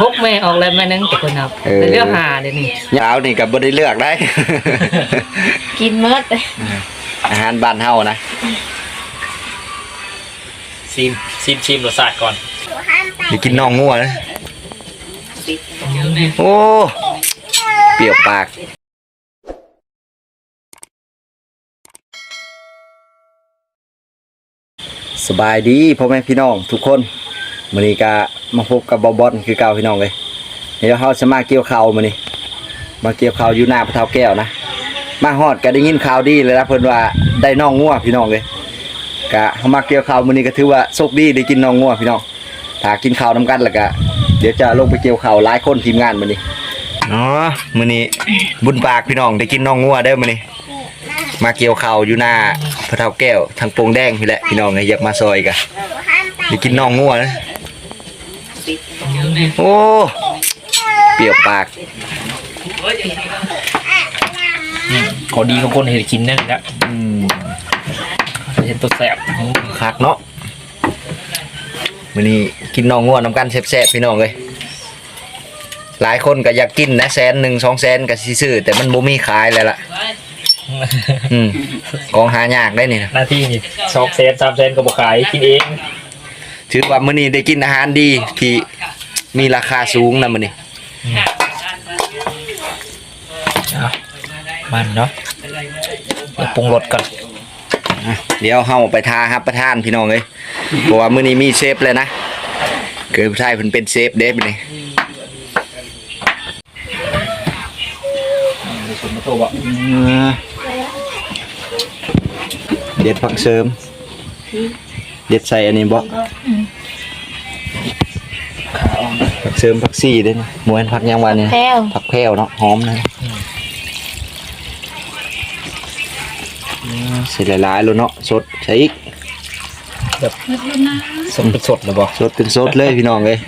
พกแม่ออกแล้วแม่นึงแต่คนนับเออแต่เลือกหาเดี๋ยวนี้ยาวนี่ก็บ่ได้เลือกได้ กินเมดเลยอาหารบ้านเฮานะซิมซิมชิมรสชาติก่อนไปกินน่องงัวนะโอ้เปรี้ยวปากสบายดีพ่อแม่พี่น้องทุกคน มื้อนี้ก็มาพบกับบอบอนคือเก่าพี่น้องเลยเดี๋ยวเฮาจะมาเกี่ยวข้าวมื้อนี้มาเกี่ยวข้าวอยู่หน้าพระเฒ่าแก้วนะ มาฮอดก็ได้ยินข่าวดีเลยนะเพิ่นว่าได้น้องงัวพี่น้องเลยก็เฮามาเกี่ยวข้าวมื้อนี้ก็ถือว่าโชคดีได้กินน้องงัวพี่น้องถ้ากินข้าวนํกันแล้วก็เดี๋ยวจะลงไปเกี่ยวข้าวหลายคนทีมงานมื้อนี้อ๋อมื้อนี้บุญปากพี่น้องได้กินน้องงัวเด้อมื้อนี้มาเกี่ยวข้าวอยู่หน้าพระเฒ่าแก้วทางโปงแดงพี่แหละพี่น้องไงอยากมาซอยกันไปกินน่องงัวนะ โอ้เปรี้ยวปากขอดีของคนเห็นกินนั่นแหละอืมเห็นตัวแสบคักเนาะมื้อนี้กินน่องงัวน้ำกันแซ่บๆพี่น้องเลยหลายคนก็อยากกินนะแสนหนึ่งสองแสนก็สิซื้อแต่มันบ่มีขายแล้วล่ะอืมของหายากได้นี่นะหน้าที่นี่สองเซนสามเซนก็บอกขายกินเองถือว่ามื้อนี้ได้กินอาหารดีที่ มีราคาสูงนะมื้อนี้มันเนาะเดี๋ยวปรุงรสก่อนอะเดี๋ยวเฮาไปทาครับประทานพี่น้องเอ้ยเพราะว่ามื้อนี้มีเชฟเลยนะเกิดผู้ชายเพิ่นเป็นเชฟเด้มื้อนี้ส่วนมาตัวบอกเด็ดผักเสริม เด็ดใส่อันนี้บ่ผัก เสริมผักซี่เด้นี่หมวนผักหยังวันนี่แพ้วผักแพรวเนาะหอมนะอืมใส่หลายๆแล้วเนาะสดใส่อีกสมเป็นสดหรือบอกสดเป็นสดเลยพี่น้องเอ้ย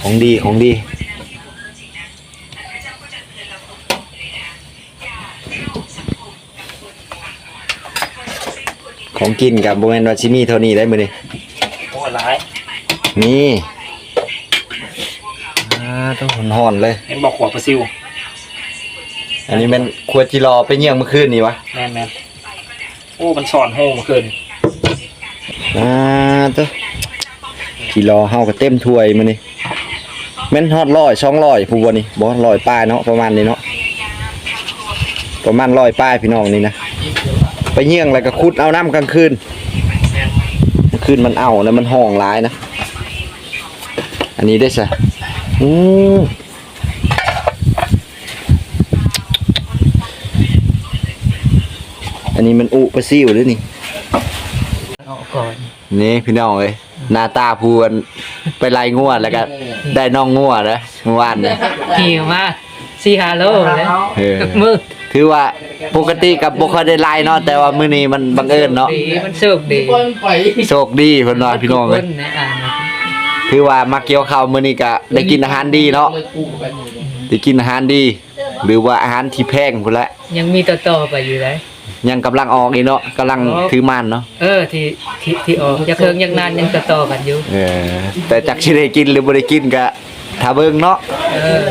ของดีของดีของกินกับโบแมนวาชิมีเท่านี้ได้มือนี่โอ้ร้าย นี่อ่า ต้องหอนหอนๆเลย เห็นบอกขวดปลาซิวอันนี้มันขวดจิรอไปเยี่ยงเมื่อคืนนี่วะแมนแมนโอ้มันสอนโห้มาเกินอ่าตัวจิรอเฮาก็เต็มถ้วยมือนี่แม่นฮอดร้อยช่องร้อยผู้บนี่บ่ร้อยป้ายเนาะประมาณนี้เนาะประมาณร้อยป้ายพี่น้องนี่นะไปเยี่ยงแล้วก็คุดเอาน้ำกลางคืนกลางคืนมันเอาแล้วมันห้องร้ายนะ อันนี้ได้ซะ อืมอันนี้มันอุปลาซิวด้วยนี่เอาก่อน นี่พี่น้องเอ้ยหน้าตาพูนไปไล่งวดแล้วก็ได้น้องงวดนะเมื่อวานเนี่ยหิวมากซีฮาโลแล้วเออมือถือว่าปกติกับบ่ค่อยได้ไล่เนาะแต่ว่ามื้อนี้มันบังเอิญเนาะดีมันสุกดีโชคดีเพิ่นว่าพี่น้องคเอ้ยนนะอ่าน ถือว่ามาเกี่ยวข้าวมื้อนี้ก็ได้กินอาหารดีเนาะได้กินอาหารดี หรือว่าอาหารที่แพงพุ่นละยังมีต่อๆไปอยู่เลยยังกำลังออกอีกเนาะกำลังถือมันเนาะเออที่ที่ที่ออกจะเคิงยังนานยังต่อๆกันอยู่เออแต่จักสิได้กินหรือบ่ได้กินก็ถ้าเบิ่งเนาะเออ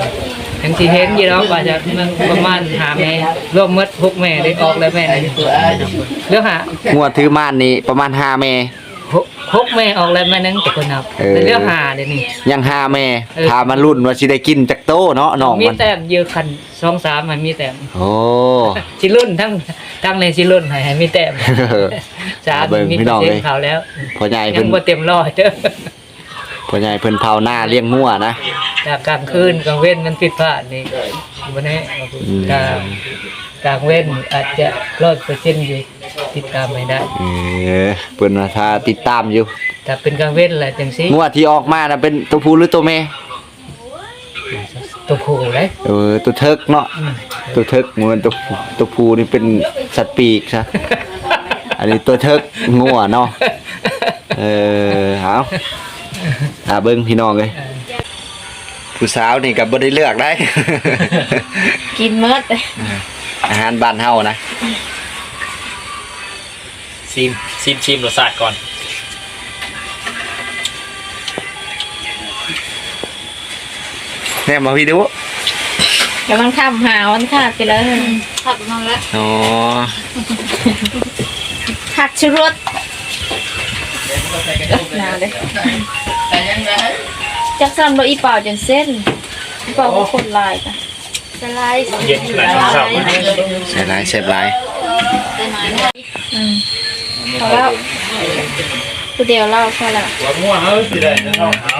ยังที่เห็นอยู่เนาะว่าจะมันประมาณหาแม่รวมหมดหกแม่ได้ออกแล้วแม่นึงเลือกหางวดถือม่านนี่ประมาณ5แม่ หกหกแม่ออกแล้วแม่นึงแต่คนนับเออแต่เลือกหาเดี๋ยวนี้ยังห้าแม่เออถ้ามันรุ่นว่าสิได้กินจากโตเนาะน้องมีมันแต้มเยอะคันสองสามมันมีแต้มโอ้สิรุ่นทั้งทั้งเลยสิรุ่นให้ให้มีแต้มสามเบิ่งมีพี่เปอน้องร์เซ็นเลยต์เขาแล้วพ่อใหญ่ยัเพิ่งนบ่เต็มร้อยเด้อพ่อใหญ่เพิ่นเผาหน้าเลี้ยงงัวนะจากกลางคืนกลางเว้นมันผิดพลาดนี่วันนี้อืมกลาง กลางเว้นอาจจะร้อยเปอร์เซ็นต์อยู่ติดตามไม่ได้เออเพิ่นว่าถ้าติดตามอยู่ถ้าเป็นกลางเว้นแหละจังซี่งัวที่ออกมาน่ะเป็นตัวผู้หรือตัวแม่ตัวผู้เลยเออตัวเทิกเนาะตัวเทิกเหมือนตัวผู้ตัวผู้นี่เป็นสัตว์ปีกซะอันนี้ตัวเทิกงัวเนาะเออเอาถ้าเบิ่งพี่น้องเอ้ยผู้สาวนี่ก็บ่ได้เลือกได้ กินเมดเลย อาหารบ้านเฮานะซิมซิมชิมรสชาติก่อนแน่มาพี่ดูกำลังทำหาวันขาดไปแล้วขาดนอนแล้วอ๋อขาดชุรสหนาวเลยจักซ้ำเราอีเปล่าจนเส้นอีเปล่าก็คนลายจ้ะ สไลด์เย็นขนาดนี้ครับใส่ลายเสพลายอืมพอแล้วผู้เดียวเล่าพอแล้ว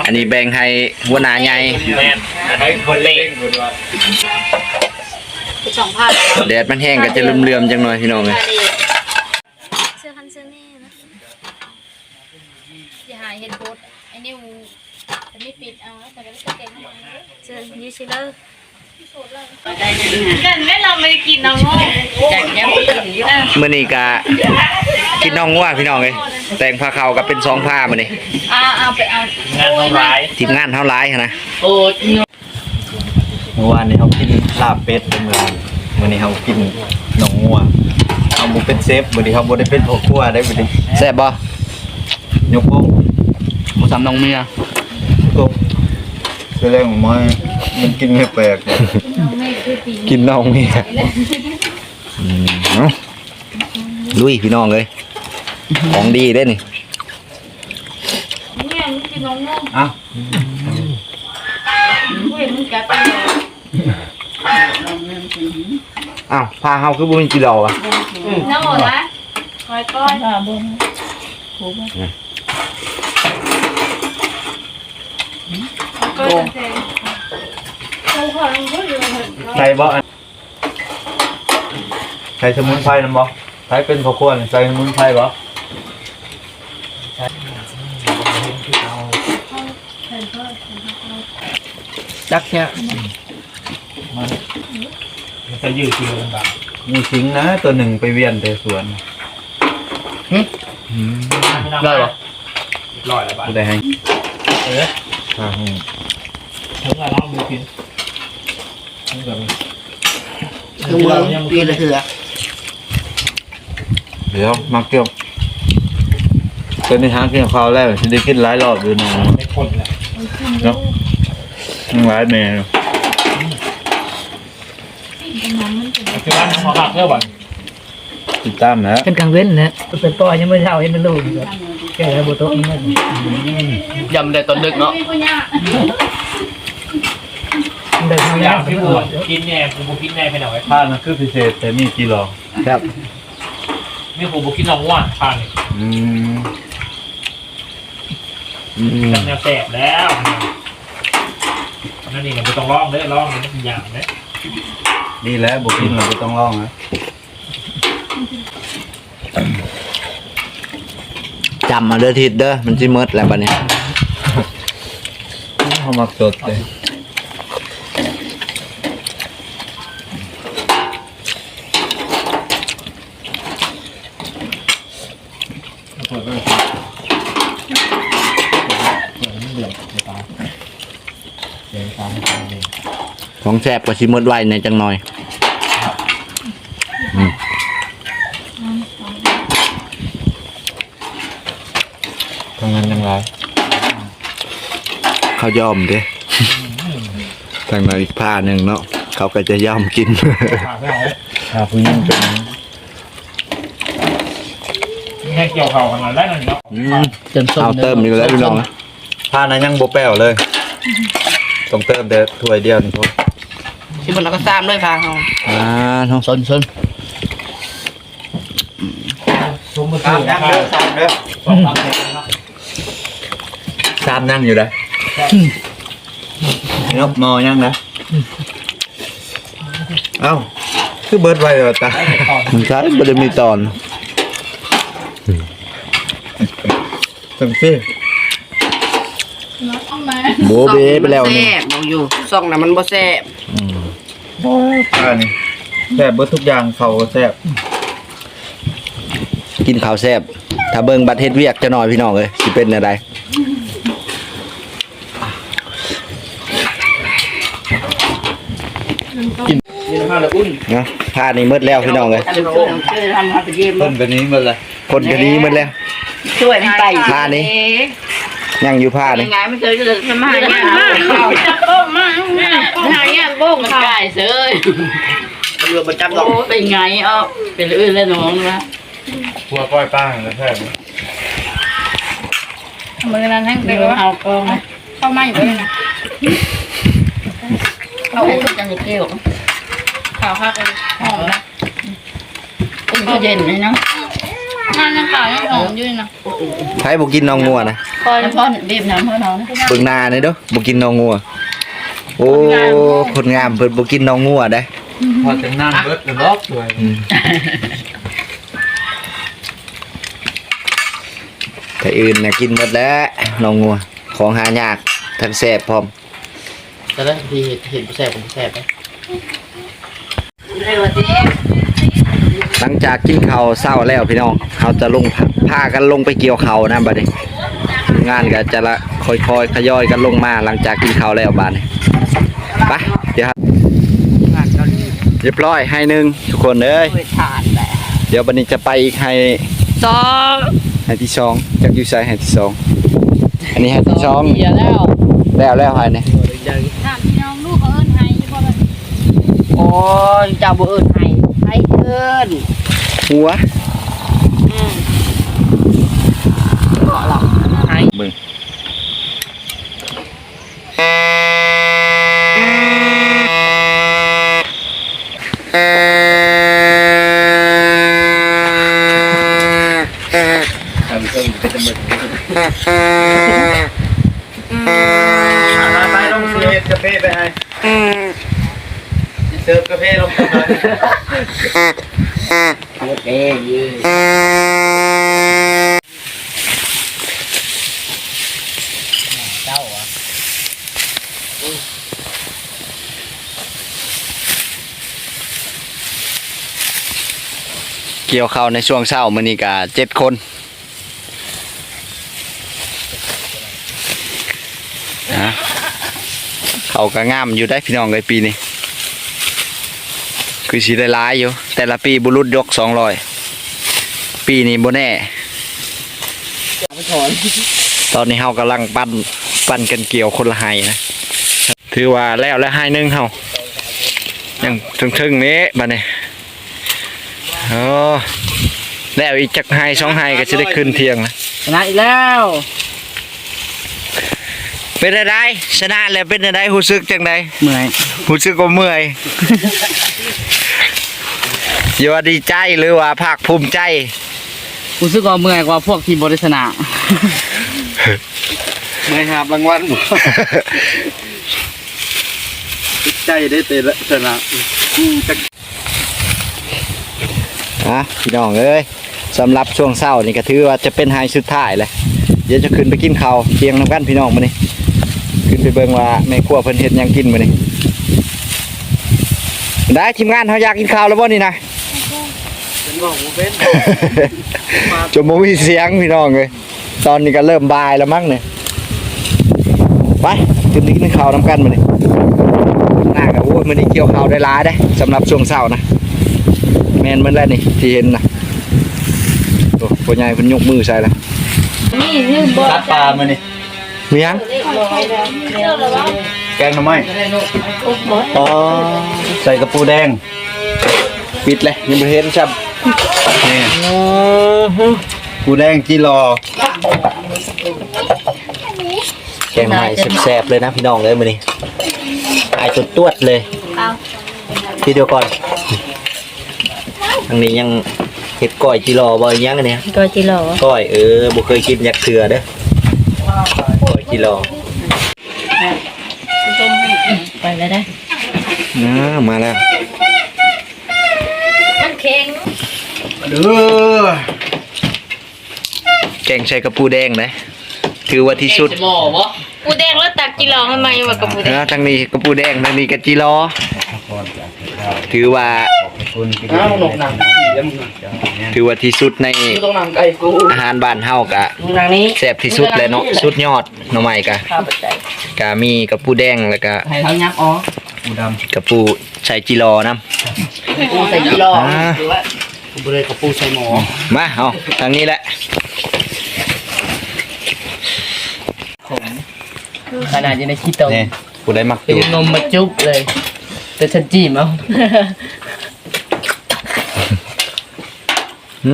อันนี้แบ่งให้หัวหน้าใหญ่แม่นให้คนเล่นสองพันแดดมันแห้งก็จะเลื่อมๆจังหน่อยพี่น้องเลยเสื้อคันเสื้อนี่นะอย่าหายเห็นโบดไอ้นิวอันนี้ปิดเอาแต่ก็ไม่เก่งเสื้อยูชิเลอร์ กันแม่เราไม่ได้กินน้องโง่จากแก้มอะมื้อนี้ก็กินน้องงัวพี่น้องเลยแต่งผ้าขาวก็เป็นสองผ้ามื้อนี้เอาเอาไปเอางานทำร้ายทีมงานเท่าร้ายหั้นนะเมื่อวานนี้เขากินลาบเป็ดเป็นเมื่อวานวันนี้เขากินหนองงัวเอาบุเป็นเซฟวันนี้เขาบุได้เป็นพ่อครัวได้วันนี้แซ่บบ่ยกโป้งหมูสามน้องเมียตุ๊บเสื้อแรงของมันมันกินไม่แปลกเลยกินน้องนี่อืมเอ้าลุยพี่น้องเลยของดีเด้นี่เนี่ยมึงกินน้องโง่อ้าวกูเห็นมึงแกไปอ้าวพาเฮาคือบ่มีกิโลอะ น้องหมดละคอยก้อยก้อยเต็มกูขอลงพูดอยู่เหอะใส่บ่อันใส่สมุนไพรนำบ่ใส่เป็นพ่อครัวนี่ใส่สมุนไพรบ่จักแค่จะยืดกิโลลำบากมีสิงนะตัวหนึ่งไปเวียนแต่สวนได้ปะลอยแล้วบ้าผู้ใดให้เออข้าวให้ ทั้งงานเรามือกินทั้งแบบคือเมืองปีละเถื่อเดี๋ยวมาเกี่ยวเป็นในทางกินข้าวแล้วสิได้กินหลายรอบอยู่นะไม่คนแหละเนาะทั้งหลายแม่คือว่าพอหักเรื่องวันติดตามนะเป็นกลางเว้นนะเป็นป้อยังไม่เท่าเห็นเป็นลูกอยู่ครับแก่แล้วบโต๊ะนี่มันยำได้ตอนดึกเนาะ เดินทางายอยากกพี่บัวกินแน่กูบุกินแน่ไปหน่อยผ้านะคือพิเศษแต่มีกี่หลอกครับไม่กูบุกินน้องว่านผ่านนี่อืมอืมจำแนวแสบแล้วนั่นนี่มันต้องร้องเลยร้องมันเป็นอย่างนะดีแล้วบุกินเราไม่ต้องร้องนะจำมาเด้อทิศเด้อมันสิหมดแล้วบัดนี้ เขามักสดเลย ของแซ่บก็สิหมดไว้ในจังหน่อยทำงานยังไงเขายอมเด้ทางในอีกผ้าหนึ่งเนาะเขาก็จะยอมกินผ่านไม่เอาถ้าผู้หญิงเป็นแค่เกี่ยวเข่ากันมาได้หน่อยเนาะอืมเอาเติมอยู่แล้วพี่น้องนะผ้านั้นยังโบแป้วเลย ต้องเติมแต่ถ้วยเดียวนี่พอ ที่มันเราก็ซ้ำด้วยพาเขาอ่าท้องซนซนชุมมือถือยังข้าเด้อสามเด้อสองพันเองนะสามยังอยู่เลยนกมอยังนะเอ้าคือเบิร์ดไว้เลยตามันใช่ไม่ได้มีตอนสังซี่โบเบไปแล้วนี่แซ่บบอกอยู่ซ่องน่ะมันบ่แซ่บ ผ้านี่แซ่บเบิร์ดทุกอย่างเขาก็แซ่บกินข้าวแซ่บถ้าเบิ่งบัตรเฮ็ดเวียกจะหน่อยพี่น้องเลยสิเป็นอะไรนี่น้ำมันละอุ่นเนาะผ้านี่หมดแล้วพี่น้องเลยอันนี้ช่วยช่วยทำให้ไปเยี่ยมต้นกันนี้หมดเลยคนก็ดีหมดแล้วช่วยมันไปผ้านี่ยังอยู่ผ้านี่ยังไงไม่เคยจะเลยทำมาเนี่ย เสยตำรวจประจำหรอกโอ้เป็นไงอะเป็นอื่นแล้วน้องนะหัวก้อยป้างแล้วแท้มือนั้นแห้งเดี๋เดืยวเอากองเข้ามาอยู่เลยนะเอาอุ้มจังเกี่ยวข่าวข้าวกันหอมนะอุ้มก็เย็นเลยนาะงานยังข่าวยังหอมอยู่นะไผบ่กินนองงัวนะคอน้ำพ่อบีบน้ำพ่อน้องเบิ่งน้านี่เด้อบ่กินนองงัว อ้คนงามเพิ่นบ่กินน้องงัวได้พอถึงนั่นเบิดแล้วล็อกด้วยอืมแต่อื่นน่ะกินหมดแล้วน้องงัว ของหายากทั้งแซ่บพร้อมแต่ละทีเห็นแสบผมแสบไหมเร็วสิหลังจากกินข้าวเช้าแล้วพี่น้องเขาจะลงพาพากันลงไปเกี่ยวข้าวนะบัดนี้งานก็จะละค่อยๆขย่อยกันลงมาหลังจากกินข้าวแล้วบัดนี้ ไปเดี๋ยวครับเรียบร้อยให้หนึ่งทุกคนเอ้ยไปทานแหละเดี๋ยวบัดนี้จะไปอีกให้สองให้ที่สองจากยูไซให้ที่สองอันนี้ให้ที่สองเดียวแล้วแล้วแล้วให้เนี่ยถามพี่น้องลูกเขาเอิ้นไห้อยู่บ่แบบโอ้ยเจ้าบ่เอิญให้ให้เอิญหัว ไปลงเสิร์ฟกาแฟไปให้เสิร์ฟกาแฟลงไปให้โอเคยืเกี่ยวข้าวในช่วงเช้ามื้อนี้ก็เจ็ดคนนะ เขาก็งามอยู่ได้พี่น้องเลยปีนี้คือสิได้หลายอยู่ แต่ละปีบุรุษยกสองร้อยปีนี้บ่แน่ตอนนี้เฮากำลังปั้นปั้นกันเกี่ยวคนละไห้นะถือว่าแล้วแล้วไห้นึงเฮายังถึงๆนี้บัดนี้โอ้แล้วอีกจักไห้สองไห้ก็จะได้ขึ้นเทียงนะชนะอีกแล้ว เป็นอะไรชนะแล้วเป็นอะไรรู้สึกจังไดเหนื่อยรู้สึกว่าเมื่อยอย่าว่าดีใจหรือว่าภาคภูมิใจรู้สึกว่าเมื่อยกว่าพวกทีมบริษณาไม่หาบรางวัลใจได้เตะละชนะอะพี่น้องเอ้ยสำหรับช่วงเช้านี่ก็ถือว่าจะเป็นไฮสุดท้ายเลยเดี๋ยวจะขึ้นไปกินข้าวเที่ยงน้ำกันพี่น้องมานี่ ขึ้นไปเบิ่งว่าแม่ครัวเพิ่นเฮ็ดหยังกินมานี่ได้ทีมงานเขาอยากกินข้าวแล้วบ่นี่นะเป็นบอกผมเป็นจมบ่มีเสียงพี่น้องเลยตอนนี้ก็เริ่มบ่ายแล้วมั้งเนี่ยไปขึ้นไปกินข้าวน้ำกันมานี่หน้าก็โอ้ยมันนี่เกี่ยวข้าวได้หลายได้สำหรับช่วงเช้านะแม่นมันแล้วนี่ที่เห็นนะโอ้พ่อใหญ่เพิ่นยกมือใส่แล้วนี่ลืมบ่ตัดปลามานี่ มียังเชื่อเลยว่าแกงหน่อไม้อ๋อใส่กระปูแดง ปิดเลยยังไม่เห็นชับนี่ปูแดงจีรอแกงใหม่แซ่บๆเลยนะพี่น้องเลยมื้อนี้ไอ้ตัวตวดๆเลยเอาทีเดียวก่อนทางนี้ยังเห็ดก้อยจิรอบ่ยังอันเนี้ยตัวจิโร่ก้อยเออบ่เคยกินยักเถื่อเด้อก้อย จิรอไปแล้วได้อ่ามาแล้วมันเค็งเด้อแกงใส่กระปูแดงนะถือว่าที่สุดหมอวะปูแดงแล้วตักจิโร่ทำไมวะกับปูแดงนะทางนี้กระปูแดงทางนี้กระจิรอถือว่า อ้าวหนกหนังถือว่าที่สุดในกูต้องหนังไก่กูอาหารบ้านเฮากะหนังนี้แซ่บที่สุดเลยเนาะสุดยอดหน่อไม้กะข้าวปัจจัยกะมีกระปูแดงแล้วก็ให้เขายักอ๋อปูดกระปูใส่จิรอนํปูใส่กิโลหรือว่าปูเลยกับปูใส่หมอมาเอาทางนี้แหละขนาดยังได้คิดตัวนี่กูได้มักตีตูดนมมาจุ๊บเลย แต่ฉันจีมเอา อื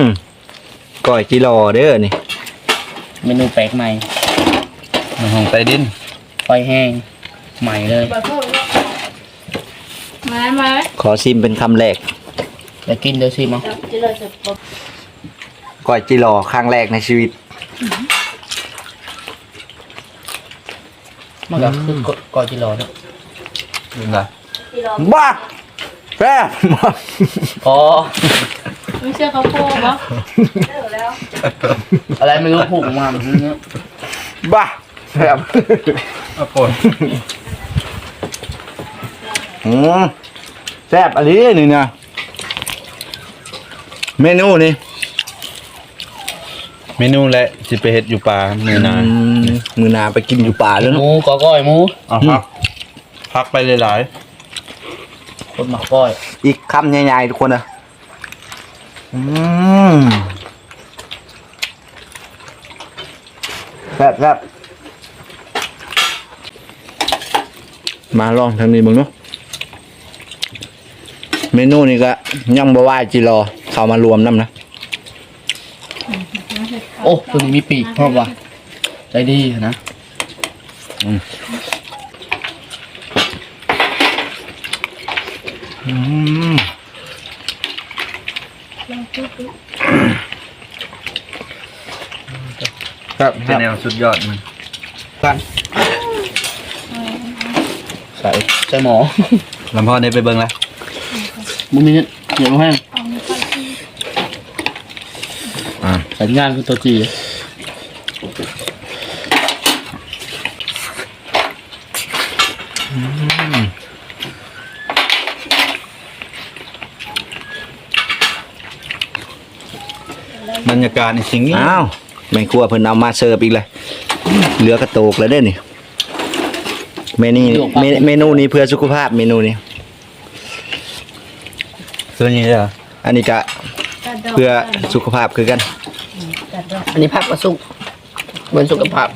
มก้อยจิรอเด้อนี่เมนูแปลกใหม่มันของใต้ดินไฟแห้งใหม่เลยมามาขอซิมเป็นคำแรกเดี๋ยวกินเดี๋ยวชิมเอาจะเลยจะปบก้อยจิรอครั้งแรกในชีวิต มันก็คือกกอจิโร่เนี่ยยังไงบ้าแซ่บพอ ไม่เชื่อเขาโค้งปะอะไรไม่รู้ผูกมาแบบนี้บ้าแซ่บเอาปนอืมแซ่บอันนี้นี่นะเมนูนี่เมนูและสิไปเฮ็ดอยู่ป่ามื้อหนาอืมมือหนาไปกินอยู่ป่าแล้วหเนาะมูกอก้อยหมูเอาพักพักไปหลายคนหมักก้อยอีกคำใหญ่ๆทุกคนนะ อืมแซ่บแซ่บมาลองทางนี้มึงเนาะเมนูนี้ก็ยังบ่ว่าจิรอเข้ามารวมน้ำนะโอ้ตัวนี้มีปีกชอบว่ะใจดีนะอืม ครับๆเป็นแนวสุดยอดมันกันใส่ใส่หมอลำพ่อได้ไปเบิ่งแล้วมึงนี่เดี๋ยวมาให้เอาไม่ค่อยที่อ่าใส่งานคือตัวจีบรรยากาศในสิ่งนี้อ้าว แม่ครัวเพิ่นเอามาเสิร์ฟอีกเลยเหลือกระโตกแล้วเด้อนี่เมนูเมนูเมนูนี้เพื่อสุขภาพเมนูนี้ตัวนี้เหรออันนี้ก็กระดกเพื่อสุขภาพคือกันกระดกอันนี้ผักกระสุกเหมือนสุขภาพ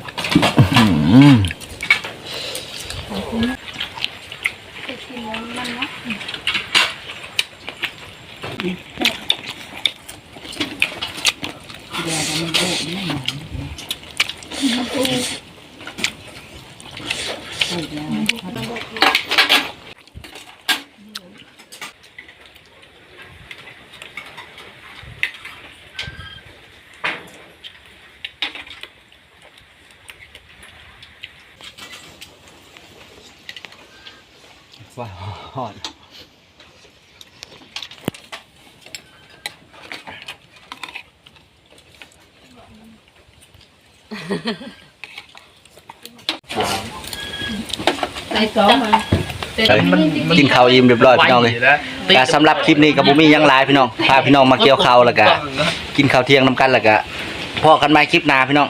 ว้าวฮอดใส่สองมากินข้าวอิ่มเรียบร้อยพี่น้องเลยก็สำหรับคลิปนี้ก็บ่มีหยังหลายพี่น้องพาพี่น้องมาเกี่ยวข้าวแล้วก็กินข้าวเที่ยงนํกันแล้วก็พอกันใหม่คลิปหน้าพี่น้อง